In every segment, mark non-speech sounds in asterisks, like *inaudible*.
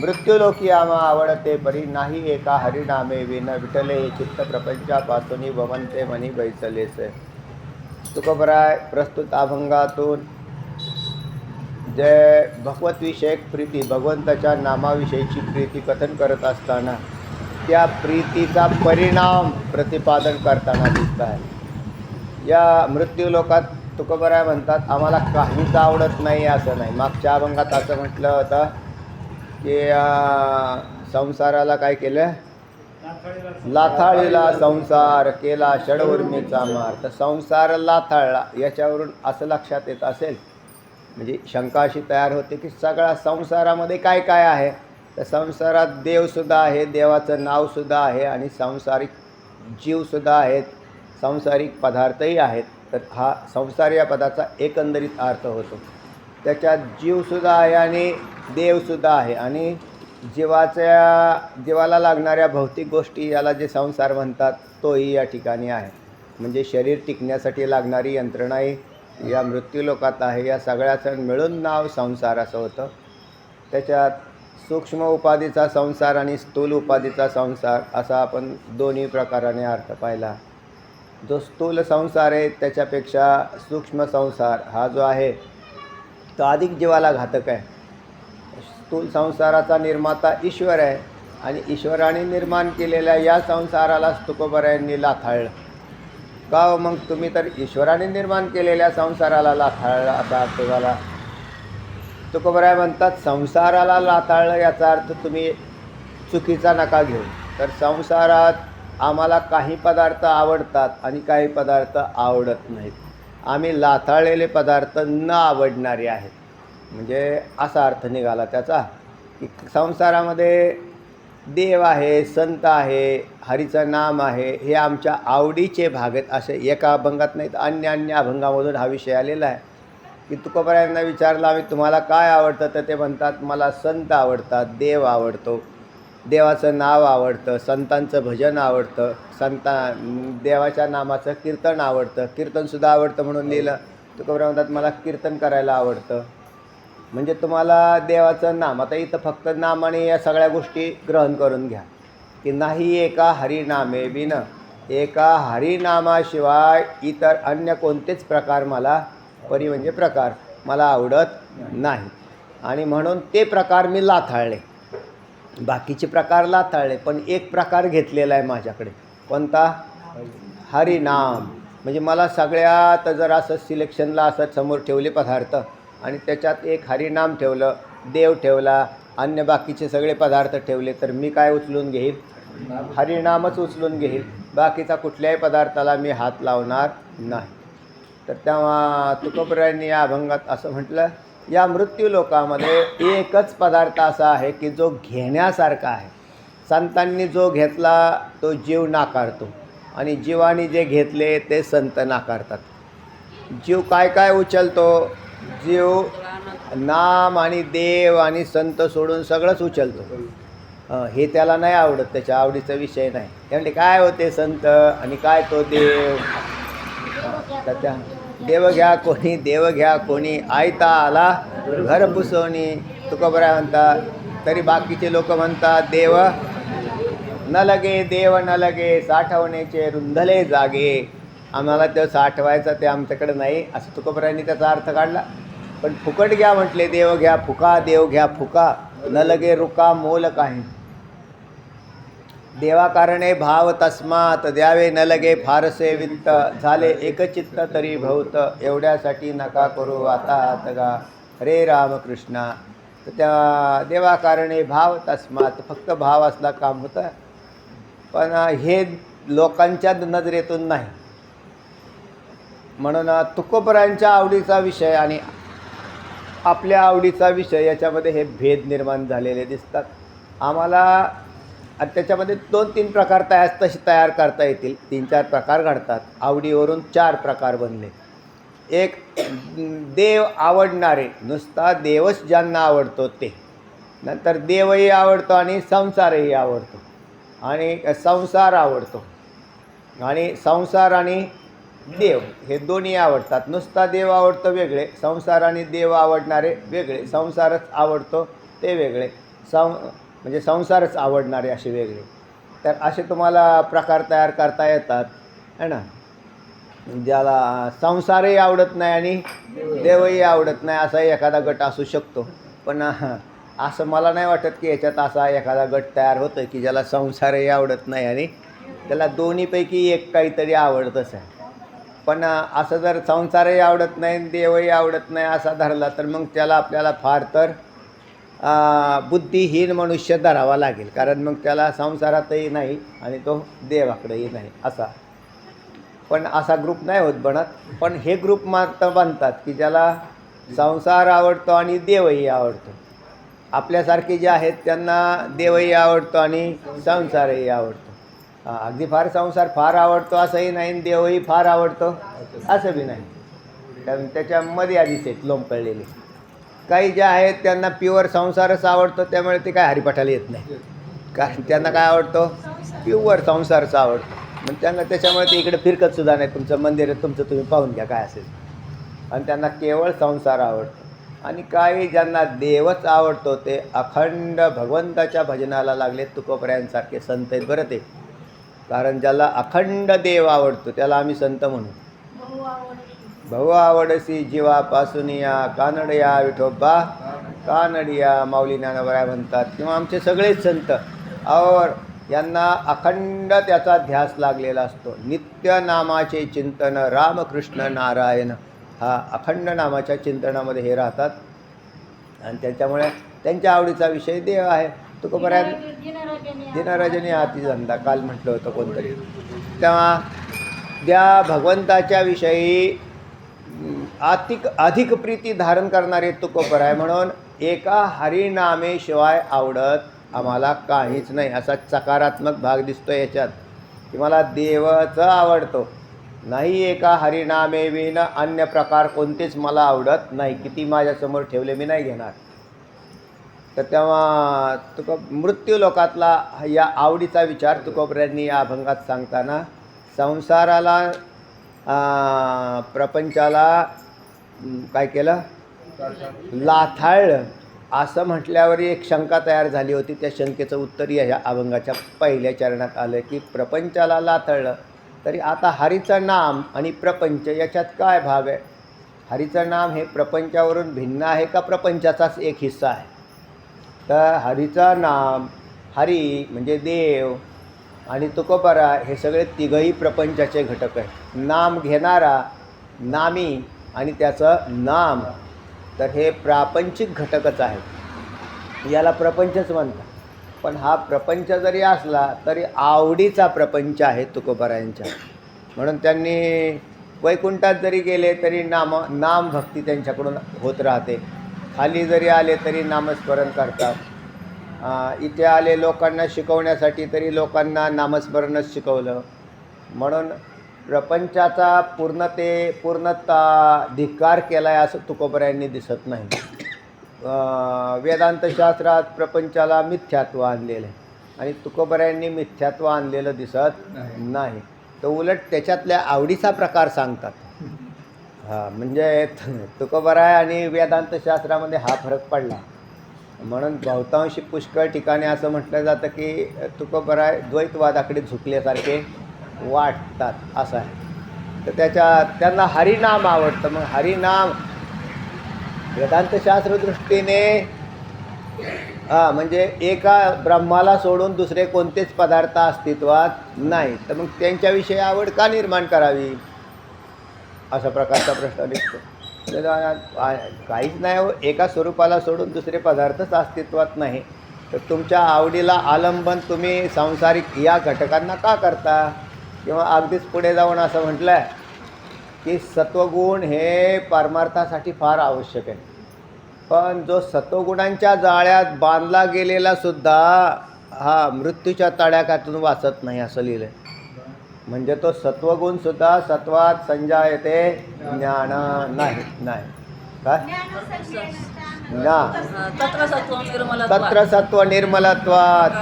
मृत्यूलोकी आम्हा आवडते परी नाही एका हरिनामे विन विठले चित्त प्रपंचापासून भवनते मनी बैसलेसे तुकोबराय प्रस्तुत अभंगातून जे भगवतविषयक प्रीती भगवंताच्या नामाविषयीची प्रीती कथन करत असताना त्या प्रीतीचा परिणाम प्रतिपादन करताना दिसत आहे. या मृत्यूलोकात तुकोबराय म्हणतात आम्हाला काहीच आवडत नाही असं नाही. मागच्या अभंगात असं म्हटलं होतं की या संसाराला काय केलं लाथाळीला संसार केला षडवर्मीचा मार. तर संसार लाथाळला याच्यावरून असं लक्षात येत असेल म्हणजे शंका अशी तयार होते की सगळ्या संसारामध्ये काय काय आहे? तर संसारात देवसुद्धा आहे देवाचं नावसुद्धा आहे आणि सांसारिक जीवसुद्धा आहेत सांसारिक पदार्थही आहेत. तर हा संसार या पदाचा एकंदरीत अर्थ होतो. त्याच्यात जीवसुद्धा आहे आणि देवसुद्धा आहे. आणि जीवाच्या जीवाला लागणाऱ्या भौतिक गोष्टी याला जे संसार म्हणतात तोही या ठिकाणी आहे. म्हणजे शरीर टिकण्यासाठी लागणारी यंत्रणाही या मृत्यूलोकात आहे. या सगळ्याचं मिळून नाव संसार असं होतं. त्याच्यात सूक्ष्म उपाधीचा संसार आणि स्थूल उपाधीचा संसार असा आपण दोन्ही प्रकाराने अर्थ पाहिला. जो स्थूल संसार आहे त्याच्यापेक्षा सूक्ष्म संसार हा जो आहे तो अधिक जीवाला घातक आहे. स्थूल संसाराचा निर्माता ईश्वर आहे आणि ईश्वराने निर्माण केलेल्या या संसारालाच तुकोबरायांनी लाथाळलं. का हो मग तुम्ही तर ईश्वराने निर्माण केलेल्या संसाराला लाथाळलं? असा अर्थ झाला तुकोबराय म्हणतात संसाराला लाथाळलं याचा अर्थ तुम्ही चुकीचा नका घेऊ. तर संसारात आम्हाला काही पदार्थ आवडतात आणि काही पदार्थ आवडत नाहीत. आम्ही लाथाळलेले पदार्थ न आवडणारे आहेत. म्हणजे असा अर्थ निघाला त्याचा की संसारामध्ये देव आहे संत आहे हरीचं नाम आहे हे आमच्या आवडीचे भाग आहेत. असे एका अभंगात नाही तर अन्य अन्य अभंगामधून हा विषय आलेला आहे. की तुकोबरायांना विचारलं आम्ही तुम्हाला काय आवडतं? तर ते म्हणतात मला संत आवडतात देव आवडतो. देवाचं नाव आवडतं संतांचं भजन आवडतं संता देवाच्या नामाचं कीर्तन आवडतं. कीर्तनसुद्धा आवडतं म्हणून लिहिलं. तुकोबराय म्हणतात मला कीर्तन करायला आवडतं. म्हणजे तुम्हाला देवाचं नाम आता इथं फक्त नामाने या सगळ्या गोष्टी ग्रहण करून घ्या. की नाही एका हरिनामे बिन एका हरिनामाशिवाय इतर अन्य कोणतेच प्रकार मला परी म्हणजे प्रकार मला आवडत नाही. आणि म्हणून ते प्रकार मी लाथाळले. बाकीचे प्रकार लाताळले पण एक प्रकार घेतलेला आहे माझ्याकडे. कोणता? हरिनाम. म्हणजे मला सगळ्यात जर असं सिलेक्शनला असं समोर ठेवले पदार्थ आणि त्याच्यात एक हरिनाम ठेवलं देव ठेवला अन्य बाकीचे सगळे पदार्थ ठेवले तर मी काय उचलून घेईल? हरिनामच उचलून घेईल. बाकीचा कुठल्याही पदार्थाला मी हात लावणार नाही. तर तेव्हा तुकोबरायांनी या अभंगात असं म्हटलं या मृत्यूलोकामध्ये एकच पदार्थ असा आहे की जो घेण्यासारखा आहे. संतांनी जो घेतला तो जीव नाकारतो. आणि जीवाने जे घेतले ते संत नाकारतात. जीव काय काय उचलतो? जीव नाम आणि देव आणि संत सोडून सगळंच उचलतो. हे त्याला नाही आवडत त्याच्या आवडीचा विषय नाही. त्यामुळे काय होते संत आणि काय तो देव? तर त्या देव घ्या कोणी देव घ्या कोणी आयता आला घर पुसवणी तुकोबराय म्हणतात तरी बाकीचे लोक म्हणतात देव न लगे देव न लगे साठवण्याचे रुंधले जागे. आम्हाला ते साठवायचं ते आमच्याकडे नाही. असं तुकोबऱ्यांनी त्याचा अर्थ काढला. पण फुकट घ्या म्हटले देव घ्या फुका देव घ्या फुका. न लगे रुका मोल काही. देवाकारणे भाव तस्मात द्यावे न लगे फारसे वित्त. झाले एकचित्त तरी भवत एवढ्यासाठी नका करू आता तगा हरे रामकृष्णा. तर त्या देवाकारणे भाव तस्मात फक्त भाव असला काम होतं. पण हे लोकांच्या नजरेतून नाही. म्हणून तुकोबरांच्या आवडीचा विषय आणि आपल्या आवडीचा विषय याच्यामध्ये हे भेद निर्माण झालेले दिसतात. आम्हाला आणि त्याच्यामध्ये दोन तीन प्रकार तयार तसे तयार करता येतील. तीन चार प्रकार घडतात. आवडीवरून चार प्रकार बनले. एक देव आवडणारे. नुसता देवच ज्यांना आवडतो ते. नंतर देवही आवडतो आणि संसारही आवडतो. आणि संसार आवडतो. आणि संसार आणि देव हे दोन्ही आवडतात. नुसता देव आवडतो वेगळे संसार आणि देव आवडणारे वेगळे. संसारच आवडतो ते वेगळे. सं म्हणजे संसारच आवडणारे असे वेगळे. तर असे तुम्हाला प्रकार तयार करता येतात है ना? ज्याला संसारही आवडत नाही आणि देवही आवडत नाही असाही एखादा गट असू शकतो. पण असं मला नाही वाटत की याच्यात असा एखादा गट तयार होतं की ज्याला संसारही आवडत नाही आणि त्याला दोन्हीपैकी एक काहीतरी आवडतच आहे. पण असं जर संसारही आवडत नाही आणि देवही आवडत नाही असा धरला तर मग त्याला आपल्याला फार तर बुद्धिहीन मनुष्य धरावा लागेल. कारण मग त्याला संसारातही नाही आणि तो देवाकडेही नाही असा. पण असा ग्रुप नाही होत बनत. पण हे ग्रुप मात्र बनतात की ज्याला संसार आवडतो आणि देवही आवडतो. आपल्यासारखे जे आहेत त्यांना देवही आवडतो आणि संसारही आवडतो. अगदी फार संसार फार आवडतो असंही नाही देवही फार आवडतो असं बी नाही. कारण त्याच्यामध्ये आधीच आहेत लोंबकळलेले. काही जे आहेत त्यांना प्युअर संसारच आवडतो त्यामुळे ते काय हरिपाठाला येत नाही. कारण त्यांना काय आवडतो? प्युअर संसारच आवडतो. मग त्यांना त्याच्यामुळे ते इकडे फिरकत सुद्धा नाही तुमचं मंदिर तुमचं तुम्ही पाहून घ्या काय असेल. आणि त्यांना केवळ संसार आवडतो. आणि काही ज्यांना देवच आवडतो ते अखंड भगवंताच्या भजनाला लागले तुकोपर्यांसारखे संत आहेत बरं ते. कारण ज्याला अखंड देव आवडतो त्याला आम्ही संत म्हणू. भाऊ आवडसी जीवापासून या कानडया विठोबा. कानडिया माऊली ज्ञानोबराय म्हणतात. किंवा आमचे सगळेच संत. और यांना अखंड त्याचा ध्यास लागलेला असतो. नित्य नामाचे चिंतन रामकृष्ण नारायण हा अखंड नामाच्या चिंतनामध्ये हे राहतात. आणि त्याच्यामुळे त्यांच्या आवडीचा विषय देव आहे. तुकोपर्यंत दिनराजनी हाती धंदा. काल म्हटलं होतं कोणतरी. तेव्हा त्या भगवंताच्या विषयी अं, अधिक अधिक प्रीती धारण करणारे तुकोपर आहे म्हणून एका हरिनामेशिवाय आवडत आम्हाला काहीच नाही. असा सकारात्मक भाग दिसतो याच्यात की मला देवच आवडतो. नाही एका हरिनामे विन अन्य प्रकार कोणतेच मला आवडत नाही. किती माझ्यासमोर ठेवले मी नाही घेणार. तर तेव्हा तुका मृत्यू लोकातला या आवडीचा विचार तुकोबऱ्यांनी या अभंगात सांगताना संसाराला प्रपंचाला काय केलं? लाथाळलं. असं म्हटल्यावर एक शंका तयार झाली होती. त्या शंकेचं उत्तर या ह्या अभंगाच्या पहिल्या चरणात आलं की प्रपंचाला लाथळलं. तरी आता हरीचं नाम आणि प्रपंच याच्यात काय भाग आहे? हरीचं नाम हे प्रपंचावरून भिन्न आहे का प्रपंचाचाच एक हिस्सा आहे? तर हरीचं नाम हरी म्हणजे देव आणि तुकोबारा हे सगळे तिघही प्रपंचाचे घटक आहे नाम घेणारा नामी आणि त्याचं नाम तर हे प्रापंचिक घटकच आहेत याला प्रपंचच म्हणतात. पण हा प्रपंच जरी असला तरी आवडीचा प्रपंच आहे तुकोबारायांच्या. म्हणून त्यांनी वैकुंठात जरी गेले तरी नाम नाम भक्ती त्यांच्याकडून होत राहते. खाली जरी आले तरी नामस्मरण करतात. इथे आले लोकांना शिकवण्यासाठी तरी लोकांना नामस्मरणच शिकवलं. म्हणून प्रपंचाचा पूर्णते पूर्णता धिक्कार केला आहे असं तुकोबऱ्यांनी दिसत नाही. वेदांतशास्त्रात प्रपंचाला मिथ्यात्व आणलेलं आहे. आणि तुकोबऱ्यांनी मिथ्यात्व आणलेलं दिसत नाही. तर उलट त्याच्यातल्या आवडीचा प्रकार सांगतात. हां म्हणजे तुकोबराय आणि वेदांतशास्त्रामध्ये हा फरक पडला. म्हणून बहुतांशी पुष्कळ ठिकाणी असं म्हटलं जातं की तुकोबराय द्वैतवादाकडे झुकल्यासारखे वाटतात असं आहे. तर त्याच्या त्यांना हरिनाम आवडतं. मग हरिनाम वेदांतशास्त्रदृष्टीने हां म्हणजे एका ब्रह्माला सोडून दुसरे कोणतेच पदार्थ अस्तित्वात नाही तर मग त्यांच्याविषयी आवड का निर्माण करावी? अशा प्रकारचा प्रश्न निघतो. म्हणजे काहीच नाही हो एका स्वरूपाला सोडून दुसरे पदार्थच अस्तित्वात नाही. तर तुमच्या आवडीला आलंबन तुम्ही सांसारिक या घटकांना का करता? किंवा अगदीच पुढे जाऊन असं म्हटलं आहे की सत्वगुण हे परमार्थासाठी फार आवश्यक आहे. पण जो सत्वगुणांच्या जाळ्यात बांधला गेलेला सुद्धा हा मृत्यूच्या तड्याकातून वाचत नाही असं लिहिलं आहे म्हणजे तो सत्वगुण सुद्धा सत्वात संजायते ज्ञान नाही नाही. काय? ना तत्र सत्वं निर्मलत्वात्.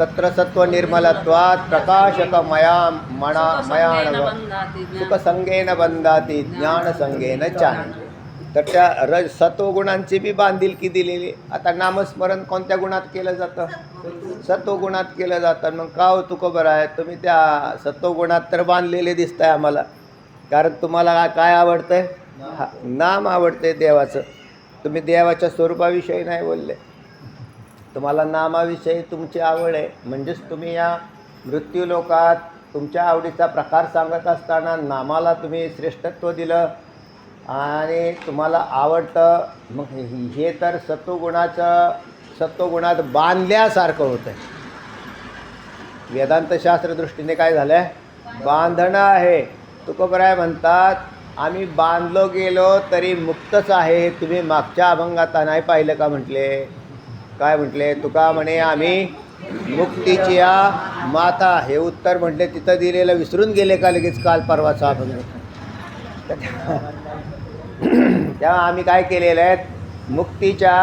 तत्र सत्व निर्मलत्वात प्रकाशकमनां. आ, तत्र सत्व निर्मलत्वात प्रकाशक मया मना सुखसंगेन बंधाती ज्ञानसंगेन चान तर त्या रज सत्वगुणांची बी बांधिलकी दिलेली. आता नामस्मरण कोणत्या गुणात केलं जातं? सत्वगुणात केलं जातं. मग का हो तुको बरं आहे? तुम्ही त्या सत्वगुणात तर बांधलेले दिसताय आम्हाला. कारण तुम्हाला काय आवडतंय? हा नाम आवडतंय देवाचं. तुम्ही देवाच्या स्वरूपाविषयी नाही बोलले. तुम्हाला नामाविषयी तुमची आवड आहे. म्हणजेच तुम्ही या मृत्यूलोकात तुमच्या आवडीचा प्रकार सांगत असताना नामाला तुम्ही श्रेष्ठत्व दिलं. आणि तुम्हाला आवडतं मग हे- तर सत्वगुणाचं सत्वगुणात बांधल्यासारखं होतं आहे वेदांतशास्त्र दृष्टीने काय झालं आहे बांधणं आहे. तुकोबराय म्हणतात आम्ही बांधलो गेलो तरी मुक्तच आहे. हे तुम्ही मागच्या अभंगात नाही पाहिलं का? म्हटले. काय म्हटले? तुका म्हणे आम्ही मुक्तीची या माथा हे उत्तर म्हटले तिथं दिलेलं विसरून गेले का लगेच काल परवाचा अभंग तेव्हा आम्ही काय केलेलं आहे? मुक्तीच्या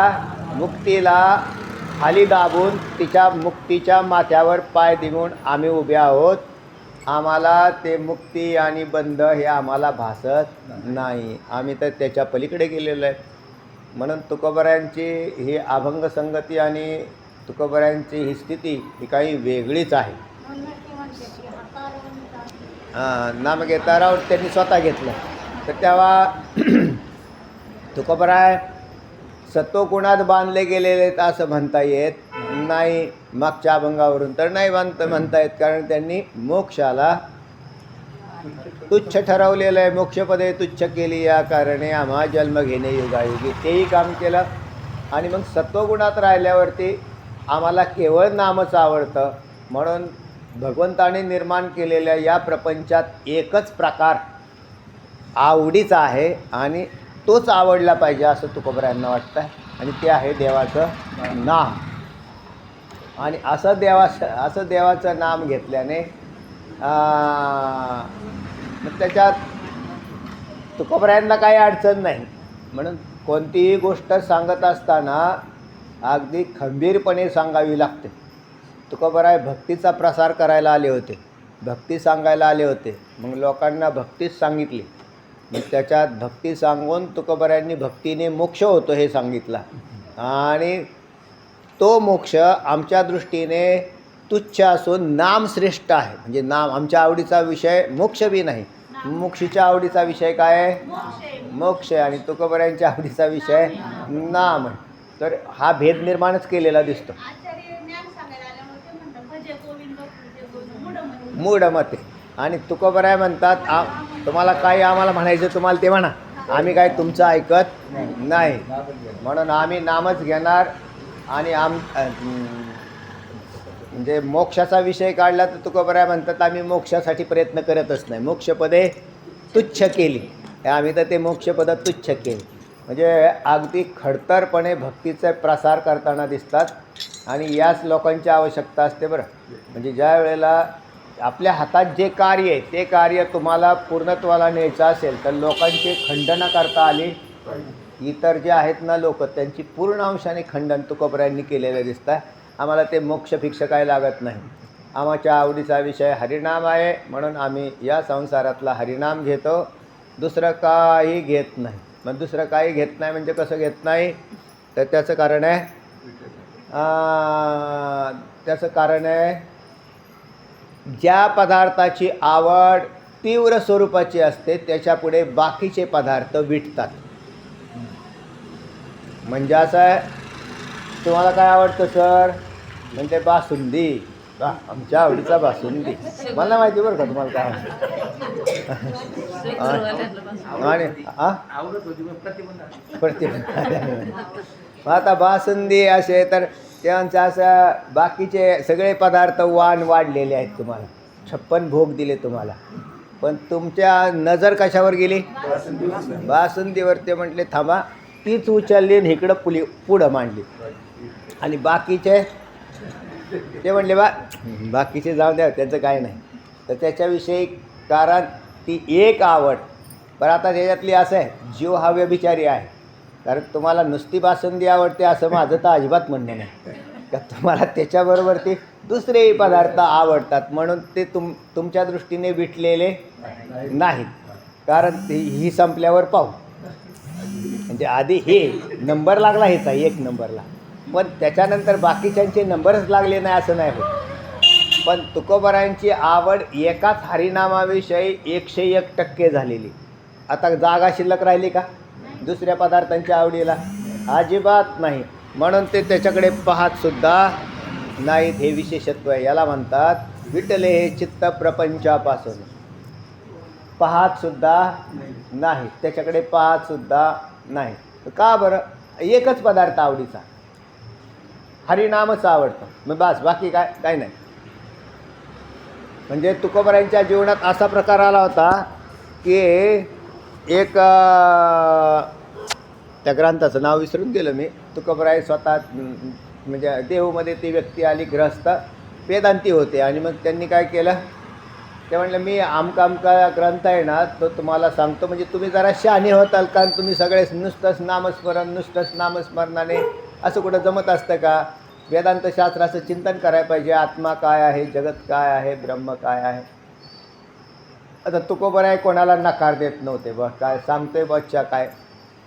मुक्तीला खाली दाबून तिच्या मुक्तीच्या माथ्यावर पाय देऊन आम्ही उभे आहोत. आम्हाला ते मुक्ती आणि बंध हे आम्हाला भासत नाही. आम्ही तर त्याच्या पलीकडे गेलेलो आहे. म्हणून तुकोबऱ्यांची ही अभंग संगती आणि तुकोबऱ्यांची ही स्थिती ही काही वेगळीच आहे. हां नाम घेता राव त्यांनी स्वतः घेतलं. तर तेव्हा *clears throat* तुकोबराय सत्वगुणात बांधले गेलेले आहेत असं म्हणता येत नाही मागच्या अभंगावरून तर नाही बांधता म्हणता येत कारण त्यांनी मोक्षाला तुच्छ ठरवलेलं आहे. मोक्षपदे तुच्छ केली. या कारणे आम्हा जन्म घेणे युगायुगी. तेही काम केलं. आणि मग सत्वगुणात राहिल्यावरती आम्हाला केवळ नामच आवडतं. म्हणून भगवंताने निर्माण केलेल्या या प्रपंचात एकच प्रकार आवडीचा आहे आणि तोच आवडला पाहिजे असं तुकोबऱ्यांना वाटतं आणि ते आहे देवाचं नाम. आणि असं देवा असं देवाचं नाम घेतल्याने मग त्याच्यात तुकोबऱ्यांना काही अडचण नाही. म्हणून कोणतीही गोष्ट सांगत असताना अगदी खंबीरपणे सांगावी लागते. तुकोबराय भक्तीचा प्रसार करायला आले होते. भक्ती सांगायला आले होते. मग लोकांना भक्तीच सांगितली. मग त्याच्यात भक्ती सांगून तुकोबऱ्यांनी भक्तीने मोक्ष होतो हे सांगितलं. आणि तो मोक्ष आमच्या दृष्टीने तुच्छ असून नाम श्रेष्ठ आहे. म्हणजे नाम आमच्या आवडीचा विषय मोक्ष बी नाही. मोक्षीच्या आवडीचा विषय काय आहे? मोक्ष. आहे आणि तुकोबऱ्यांच्या आवडीचा विषय नाम आहे. तर हा भेद निर्माणच केलेला दिसतो. मूढ मते आणि तुकोबराय म्हणतात आ तुम्हाला काही आम्हाला म्हणायचं तुम्हाला ते म्हणा. आम्ही काय तुमचं ऐकत नाही. म्हणून आम्ही नामच घेणार आणि आम म्हणजे मोक्षाचा विषय काढला तर तुकोबराय म्हणतात आम्ही मोक्षासाठी प्रयत्न करतच नाही. मोक्षपदे तुच्छ केली. आम्ही तर ते मोक्षपद तुच्छ केली. म्हणजे अगदी खडतरपणे भक्तीचा प्रसार करताना दिसतात आणि याच लोकांची आवश्यकता असते बरं. म्हणजे ज्या वेळेला आपल्या हातात जे कार्य आहे ते कार्य तुम्हाला पूर्णत्वाला न्यायचं असेल तर लोकांची खंडनं करता आली. इतर जे आहेत ना लोक त्यांची पूर्ण अंशाने खंडन तुकोबऱ्यांनी केलेलं दिसतं आम्हाला ते मोक्ष फिक्ष काय लागत नाही. आमच्या आवडीचा विषय हरिनाम आहे म्हणून आम्ही या संसारातला हरिनाम घेतो. दुसरं काही घेत नाही. मग दुसरं काही घेत नाही म्हणजे कसं घेत नाही? तर त्याचं कारण आहे त्याचं कारण आहे ज्या पदार्थाची आवड तीव्र स्वरूपाची असते त्याच्यापुढे बाकीचे पदार्थ विटतात. म्हणजे असं आहे. तुम्हाला काय आवडतं सर? म्हणजे बासुंदी. वा आमच्या आवडीचा बासुंदी. मला माहिती बरं का तुम्हाला काय आवडतं. आणि आ? प्रतिबंध मग *laughs* आता बासुंदी असे तर त्यांचं असं बाकीचे सगळे पदार्थ वाण वाढलेले आहेत तुम्हाला. छप्पन भोग दिले तुम्हाला. पण तुमच्या नजर कशावर गेली? बासुंदीवर ते म्हटले थांबा तीच उचलली आणि इकडं पुली पुढं मांडली. आणि बाकीचे ते म्हणले बा बाकीचे जाऊ द्या त्याचं काय नाही. तर त्याच्याविषयी कारण ती एक आवड. पण आता त्याच्यातली असं आहे जीव हा व्यभिचारी आहे. कारण तुम्हाला नुसती बासुंदी आवडते असं माझं तर अजिबात म्हणणं नाही. का तुम्हाला त्याच्याबरोबर ते दुसरेही पदार्थ आवडतात म्हणून ते तुम तुमच्या दृष्टीने विटलेले नाहीत. कारण ही संपल्यावर पाहू. म्हणजे आधी हे नंबर लागला ह्याचा एक नंबरला. पण त्याच्यानंतर बाकीच्यांचे नंबरच लागले नाही असं नाही होत. पण तुकोबरायांची आवड एकाच हरिनामाविषयी एकशे एक टक्के झालेली. आता जागा शिल्लक राहिली का? दुसऱ्या पदार्थांच्या आवडीला? अजिबात नाही. म्हणून ते त्याच्याकडे पाहत सुद्धा नाहीत हे विशेषत्व. आहे याला म्हणतात विटले हे चित्त प्रपंचापासून. पाहत सुद्धा नाही. त्याच्याकडे पाहत सुद्धा नाही. का बरं? एकच पदार्थ आवडीचा. हरिनामच आवडतं. मग बस बाकी काय काय नाही. म्हणजे तुकोबरायांच्या जीवनात असा प्रकार आला होता की एक त्या ग्रंथाचं नाव विसरून गेलं मी. तुकोबराय स्वतः म्हणजे देहूमध्ये ती व्यक्ती आली ग्रहस्थ वेदांती होते. आणि मग त्यांनी काय केलं? ते म्हणलं मी आमका आमका ग्रंथ आहे ना तो तुम्हाला सांगतो. म्हणजे तुम्ही जरा शहाणे होताल कारण तुम्ही सगळेच नुसतंच नामस्मरण नुसतंच नामस्मरणाने असं कुठं जमत असतं का? वेदांतशास्त्राचं चिंतन करायला पाहिजे आत्मा काय आहे जगत काय आहे ब्रह्म काय आहे? आता तुकोबराय आहे कोणाला नकार देत नव्हते बा. काय सांगतोय बच्चा काय?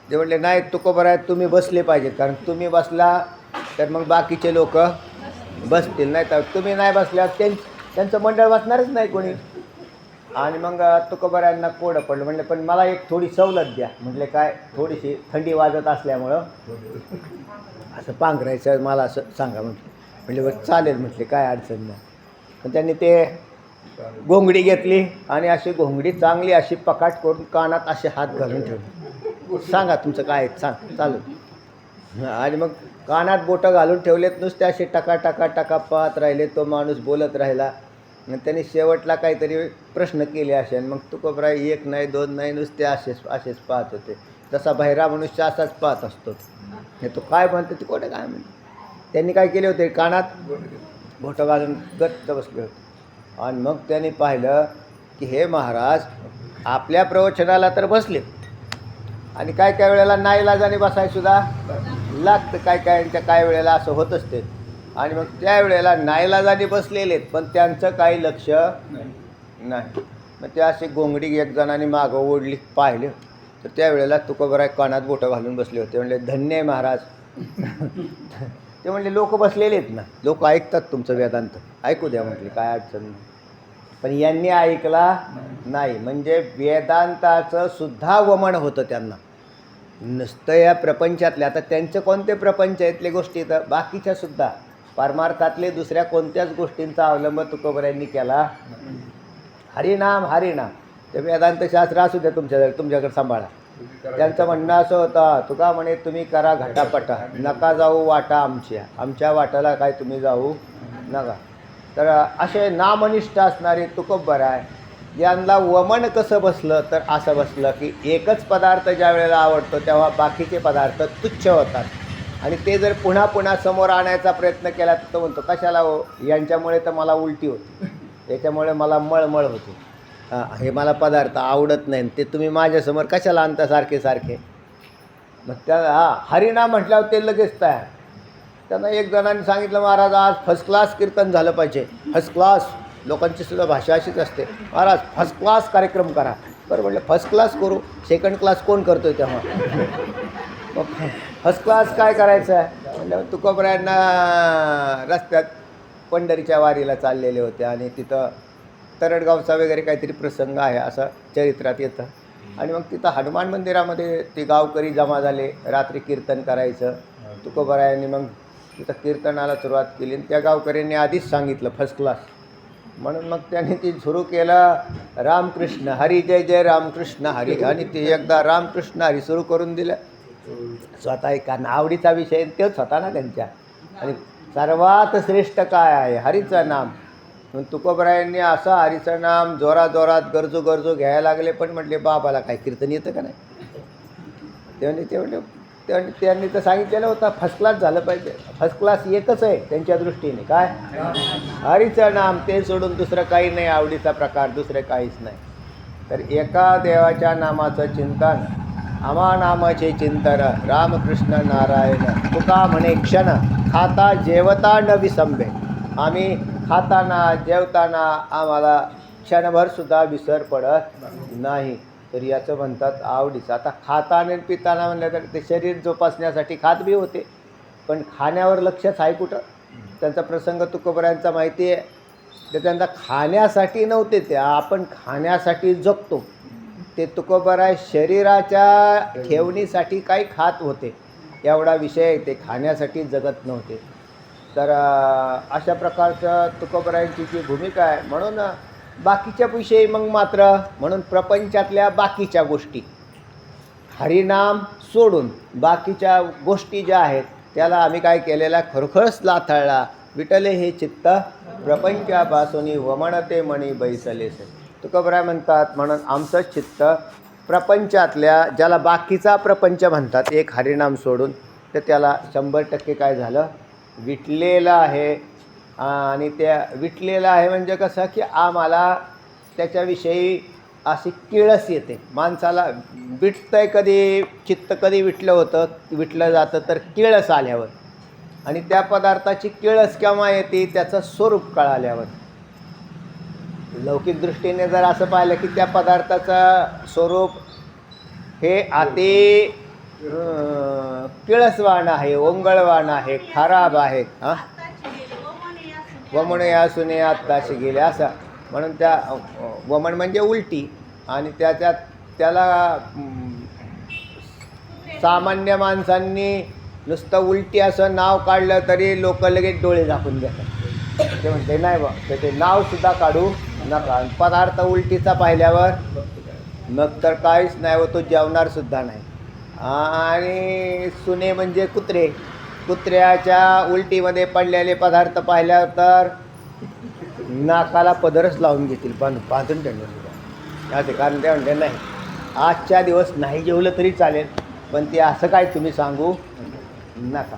ते म्हणले नाही तुकोबराय आहे तुम्ही बसले पाहिजे कारण तुम्ही बसला तर मग बाकीचे लोक बसतील नाही तर तुम्ही नाही बसल्या त्यां त्यांचं मंडळ बसणारच नाही कोणी. आणि मग तुकोबऱ्यांना कोडं पडलं. म्हणलं पण मला एक थोडी सवलत द्या. म्हटले काय? थोडीशी थंडी वाजत असल्यामुळं असं पांघरायचं मला असं सांगा म्हटलं. म्हणजे बरं चालेल म्हटले काय अडचण नाही. पण त्यांनी ते घोंगडी घेतली आणि अशी घोंगडी चांगली अशी पकाट करून कानात असे हात घालून ठेवले. सांगा तुमचं काय आहे, सांग चालू आणि मग कानात बोटं घालून ठेवलेत नुसते असे टका टका टका पाहत राहिले तो माणूस बोलत राहिला. त्यांनी शेवटला काहीतरी प्रश्न केले असे. आणि मग तुकोबराय एक नाही दोन नाही नुसते असेच असेच पाहत होते. तसा बहिरा मनुष्य असाच पाहत असतो. हे तो काय म्हणतो ते कोणं काय म्हणतो? त्यांनी काय केले होते? कानात बोटं घालून गच्च बसले होते. आणि मग त्यांनी पाहिलं की हे महाराज आपल्या प्रवचनाला तर बसले. आणि काय काय वेळेला नाईलाजाने बसायसुद्धा लागतं काय कायांच्या काय वेळेला असं होत असते आणि मग त्यावेळेला नाईलाजाने बसलेले आहेत पण त्यांचं काही लक्ष नाही. मग ते असे गोंगडी एक जणांनी मागं ओढली पाहिले. तर त्यावेळेला तुकोबराय कानात बोटं घालून बसले होते. म्हणले धन्य आहे महाराज. ते म्हणले लोक बसलेले आहेत ना. लोक ऐकतात तुमचं वेदांत. ऐकू द्या म्हटले काय अडचण नाही. पण यांनी ऐकला नाही. म्हणजे वेदांताचं सुद्धा वमन होतं त्यांना. नुसतं या प्रपंचातल्या आता त्यांचे कोणते प्रपंच आहेतले गोष्टी तर बाकीच्या सुद्धा. परमार्थातले दुसऱ्या कोणत्याच गोष्टींचा अवलंब तुकोबऱ्यांनी केला हरिनाम हरिनाम. ते वेदांतशास्त्र असू द्या तुमच्या तुमच्याकडे सांभाळा. त्यांचं म्हणणं असं होतं तुका म्हणे तुम्ही करा घटापटा. नका जाऊ वाटा आमच्या. आमच्या वाटाला काय तुम्ही जाऊ नका. तर असे नामनिष्ठ असणारे बरं आहे यांना वमन कसं बसलं? तर असं बसलं की एकच पदार्थ ज्या वेळेला आवडतो तेव्हा बाकीचे पदार्थ तुच्छ होतात. आणि ते जर पुन्हा पुन्हा समोर आणायचा प्रयत्न केला तर तो म्हणतो कशाला हो? यांच्यामुळे तर मला उलटी होती. त्याच्यामुळे मला मळमळ होती. हे मला पदार्थ आवडत नाही ते तुम्ही माझ्यासमोर कशाला आणता सारखे सारखे? मग त्या हा हरिणा म्हटल्यावर ते लगेच तयार. त्यांना एक जणांनी सांगितलं महाराज आज फर्स्ट क्लास कीर्तन झालं पाहिजे. फर्स्ट क्लास लोकांची सुद्धा भाषा अशीच असते. महाराज फर्स्ट क्लास कार्यक्रम करा. बरं म्हटलं फर्स्ट क्लास करू? सेकंड क्लास कोण करतो आहे तेव्हा? मग फर्स्ट क्लास काय करायचं? आहे म्हणजे तुकोबऱ्यांना रस्त्यात पंढरीच्या वारीला चाललेले होते आणि तिथं तरडगावचा वगैरे काहीतरी प्रसंग आहे असं चरित्रात येतं. आणि मग तिथं हनुमान मंदिरामध्ये ते गावकरी जमा झाले रात्री कीर्तन करायचं. तुकोबरायांनी मग तिथं कीर्तनाला सुरुवात केली आणि त्या गावकऱ्यांनी आधीच सांगितलं फर्स्ट क्लास म्हणून मग त्यांनी ती सुरू केलं रामकृष्ण हरी जय जय रामकृष्ण हरी. आणि ते एकदा रामकृष्ण हरी सुरू करून दिलं. स्वतः एक आवडीचा विषय तोच होता ना त्यांच्या. आणि सर्वात श्रेष्ठ काय आहे? हरीचं नाम. मग तुकोबरायांनी असं हरीचं नाम जोराजोरात जोरात गरजू गरजू घ्यायला लागले पण म्हटले बाबाला काय कीर्तन येतं का नाही? ते म्हणजे ते म्हणजे त्यांनी त्यांनी तर सांगितलेलं होतं फर्स्ट क्लास झालं पाहिजे. फर्स्ट क्लास एकच आहे त्यांच्या दृष्टीने. काय? हरीचं नाम ते सोडून दुसरं काही नाही आवडीचा प्रकार दुसरे काहीच नाही. तर एका देवाच्या नामाचं चिंतन आमा नामाचे चिंतन रामकृष्ण नारायण तुका म्हणे क्षण खाता जेवता न विसंबे आम्ही खाताना जेवताना आम्हाला क्षणभर सुद्धा विसर पडत नाही. तर याचं म्हणतात आवडीचं. आता खाताना आणि पिताना म्हणलं तर ते शरीर जोपासण्यासाठी खात बी होते. पण खाण्यावर लक्षच आहे कुठं? त्यांचा प्रसंग तुकोबऱ्यांचा माहिती आहे. तर त्यांना खाण्यासाठी नव्हते ते. आपण खाण्यासाठी जगतो. ते तुकोबराय शरीराच्या ठेवणीसाठी काही खात होते. एवढा विषय आहे, ते खाण्यासाठी जगत नव्हते. तर अशा प्रकारचं तुकोबरायांची जी भूमिका आहे म्हणून बाकीच्या विषयी मग मात्र म्हणून प्रपंचातल्या बाकीच्या गोष्टी. हरिनाम सोडून बाकीच्या गोष्टी ज्या आहेत त्याला आम्ही काय केलेला खरोखरच लाथाळला. विटले हे चित्त प्रपंचापासून वमणते मणी बैसलेसे तुकोबराय म्हणतात म्हणून आमचं चित्त प्रपंचातल्या ज्याला बाकीचा प्रपंच म्हणतात एक हरिनाम सोडून तर त्याला शंभर टक्के काय झालं? विटलेलं आहे. आणि त्या विटलेलं आहे म्हणजे कसं की आम्हाला त्याच्याविषयी अशी किळस येते. माणसाला विटतंय कधी चित्त कधी विटलं होतं विटलं जातं तर किळस आल्यावर. आणि त्या पदार्थाची किळस केव्हा येते? त्याचं स्वरूप कळाल्यावर. लौकिक दृष्टीने जर असं पाहिलं की त्या पदार्थाचं स्वरूप हे अति अं, आहे ओंगळवाण आहे खराब आहे हां? आत्ताची गेली, वमने आत्ताशी गेले असा. म्हणून त्या वमन म्हणजे उलटी. आणि त्याच्यात त्याला सामान्य माणसांनी नुसतं उलटी असं नाव काढलं तरी लोक लगेच डोळे झाकून देतात. ते म्हणते नाही बा तर ते नावसुद्धा काढू नका. पदार्थ उलटीचा पाहिल्यावर मग तर काहीच नाही व तो जेवणारसुद्धा नाही. आणि सुने म्हणजे कुत्रे. कुत्र्याच्या उलटीमध्ये पडलेले पदार्थ पाहिल्या तर नाकाला पदरच लावून घेतील. बांध बांधून ठेवणार असे कारण ते म्हणते नाही आजच्या दिवस नाही जेवलं तरी चालेल पण ते असं काय तुम्ही सांगू नका.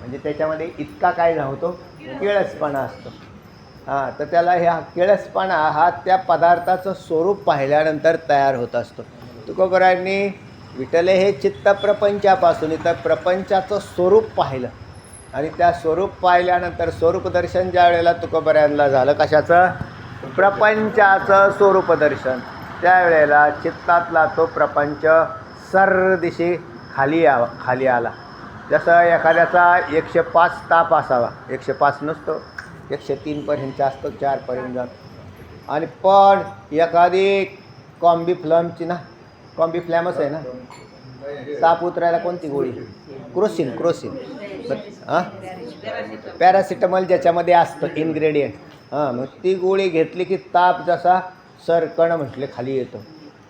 म्हणजे त्याच्यामध्ये इतका काय नव्हतो केळसपणा असतो. हां तर त्याला ह्या केळसपणा हा त्या पदार्थाचं स्वरूप पाहिल्यानंतर तयार होत असतो. तुकोबरांनी विठले हे चित्त प्रपंचापासून इथं प्रपंचाचं स्वरूप पाहिलं. आणि त्या स्वरूप पाहिल्यानंतर स्वरूप दर्शन ज्या वेळेला तुकोबऱ्यांना झालं कशाचं? प्रपंचाचं स्वरूप दर्शन त्यावेळेला चित्तातला तो प्रपंच सरदिशी खाली यावा खाली आला. जसं एखाद्याचा एकशे पाच ताप असावा. एकशे पाच नसतो. एकशे तीनपर्यंत असतो चारपर्यंत जातो. आणि पण एखादी कॉम्बी फ्लमची ना कॉम्बी फ्लॅमच आहे ना? ताप उतरायला कोणती गोळी? क्रोसिन क्रोसिन हां? पॅरासिटामॉल ज्याच्यामध्ये असतं इन्ग्रेडियंट हां मग ती गोळी घेतली की ताप जसा सरकण म्हटले खाली येतो.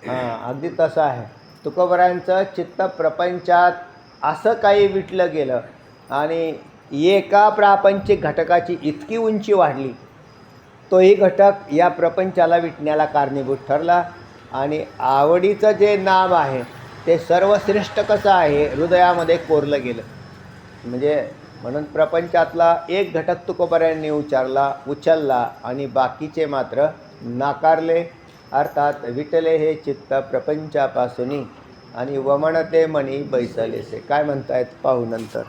हां अगदी तसं आहे. तुकोबरांचं चित्त प्रपंचात असं काही विटलं गेलं आणि एका प्रापंचिक घटकाची इतकी उंची वाढली तोही घटक या प्रपंचाला विटण्याला कारणीभूत ठरला. आणि आवडीचं जे नाम आहे ते सर्वश्रेष्ठ कसं आहे हृदयामध्ये कोरलं गेलं. म्हणजे म्हणून प्रपंचातला एक घटक तुकोबऱ्यांनी उच्चारला उचलला आणि बाकीचे मात्र नाकारले. अर्थात विटले हे चित्त प्रपंचापासून आणि वमणते मणी बैसलेसे. काय म्हणतायत? पाहू नंतर.